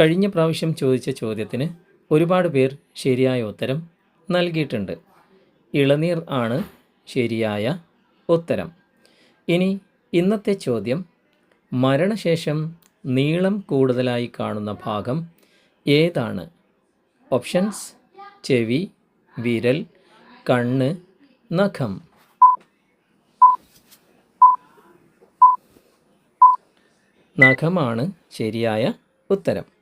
കഴിഞ്ഞ പ്രാവശ്യം ചോദിച്ച ചോദ്യത്തിന് ഒരുപാട് പേർ ശരിയായ ഉത്തരം നൽകിയിട്ടുണ്ട്. ഇളനീർ ആണ് ശരിയായ ഉത്തരം. ഇനി ഇന്നത്തെ ചോദ്യം മരണശേഷം നീളം കൂടുതലായി കാണുന്ന ഭാഗം ഏതാണ്? ഓപ്ഷൻസ് ചെവി വിരൽ കണ്ണ് നഖം. നഖമാണ് ശരിയായ ഉത്തരം.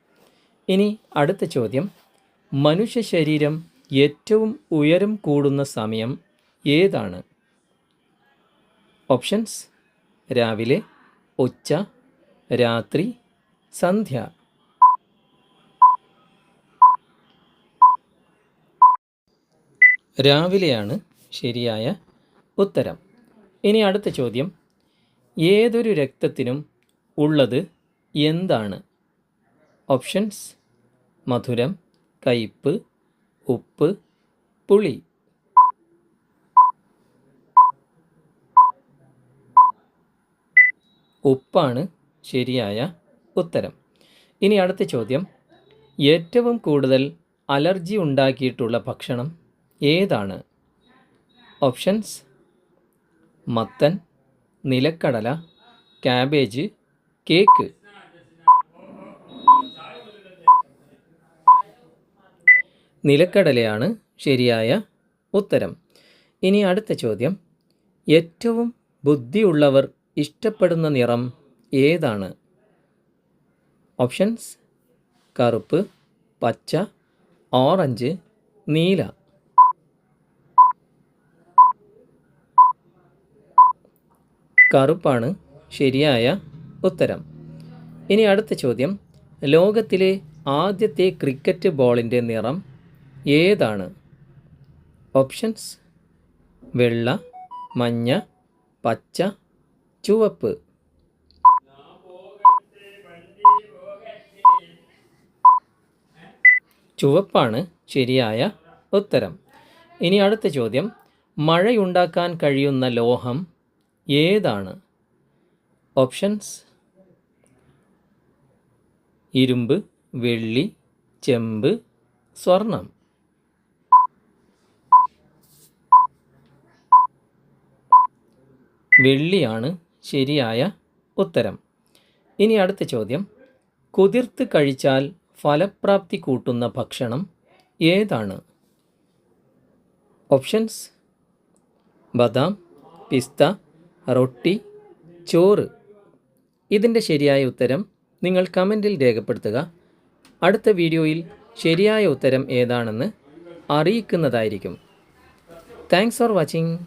ഇനി അടുത്ത ചോദ്യം. മനുഷ്യ ശരീരം ഏറ്റവും ഉയരം കൂടുന്ന സമയം ഏതാണ്? ഓപ്ഷൻസ്. രാവിലെ ഉച്ച രാത്രി സന്ധ്യ. രാവിലെയാണ് ശരിയായ ഉത്തരം. ഇനി അടുത്ത ചോദ്യം. ഏതൊരു രക്തത്തിനും ഉള്ളത് എന്താണ്? ഓപ്ഷൻസ് മധുരം കയ്പ് ഉപ്പ് പുളി. ഉപ്പാണ് ശരിയായ ഉത്തരം. ഇനി അടുത്ത ചോദ്യം. ഏറ്റവും കൂടുതൽ അലർജി ഉണ്ടാക്കിയിട്ടുള്ള ഭക്ഷണം ഏതാണ്? ഓപ്ഷൻസ് മത്തൻ നിലക്കടല ക്യാബേജ് കേക്ക് നിലക്കടലയാണ് ശരിയായ ഉത്തരം. ഇനി അടുത്ത ചോദ്യം. ഏറ്റവും ബുദ്ധിയുള്ളവർ ഇഷ്ടപ്പെടുന്ന നിറം ഏതാണ്? ഓപ്ഷൻസ്. കറുപ്പ് പച്ച ഓറഞ്ച് നീല. കറുപ്പാണ് ശരിയായ ഉത്തരം. ഇനി അടുത്ത ചോദ്യം. ലോകത്തിലെ ആദ്യത്തെ ക്രിക്കറ്റ് ബോളിന്റെ നിറം ഏതാണ്? ഓപ്ഷൻസ്. വെള്ള മഞ്ഞ പച്ച ചുവപ്പ്. ചുവപ്പാണ് ശരിയായ ഉത്തരം. ഇനി അടുത്ത ചോദ്യം. മഴയുണ്ടാക്കാൻ കഴിയുന്ന ലോഹം ഏതാണ്? ഓപ്ഷൻസ്. ഇരുമ്പ് വെള്ളി ചെമ്പ് സ്വർണം. വെള്ളിയാണ് ശരിയായ ഉത്തരം. ഇനി അടുത്ത ചോദ്യം. കുതിർത്ത് കഴിച്ചാൽ ഫലപ്രാപ്തി കൂട്ടുന്ന ഭക്ഷണം ഏതാണ്? ഓപ്ഷൻസ്. ബദാം പിസ്ത റൊട്ടി ചോറ്. ഇതിന്റെ ശരിയായ ഉത്തരം നിങ്ങൾ കമന്റിൽ രേഖപ്പെടുത്തുക. അടുത്ത വീഡിയോയിൽ ശരിയായ ഉത്തരം ഏതാണെന്ന് അറിയിക്കുന്നതായിരിക്കും. Thanks for watching.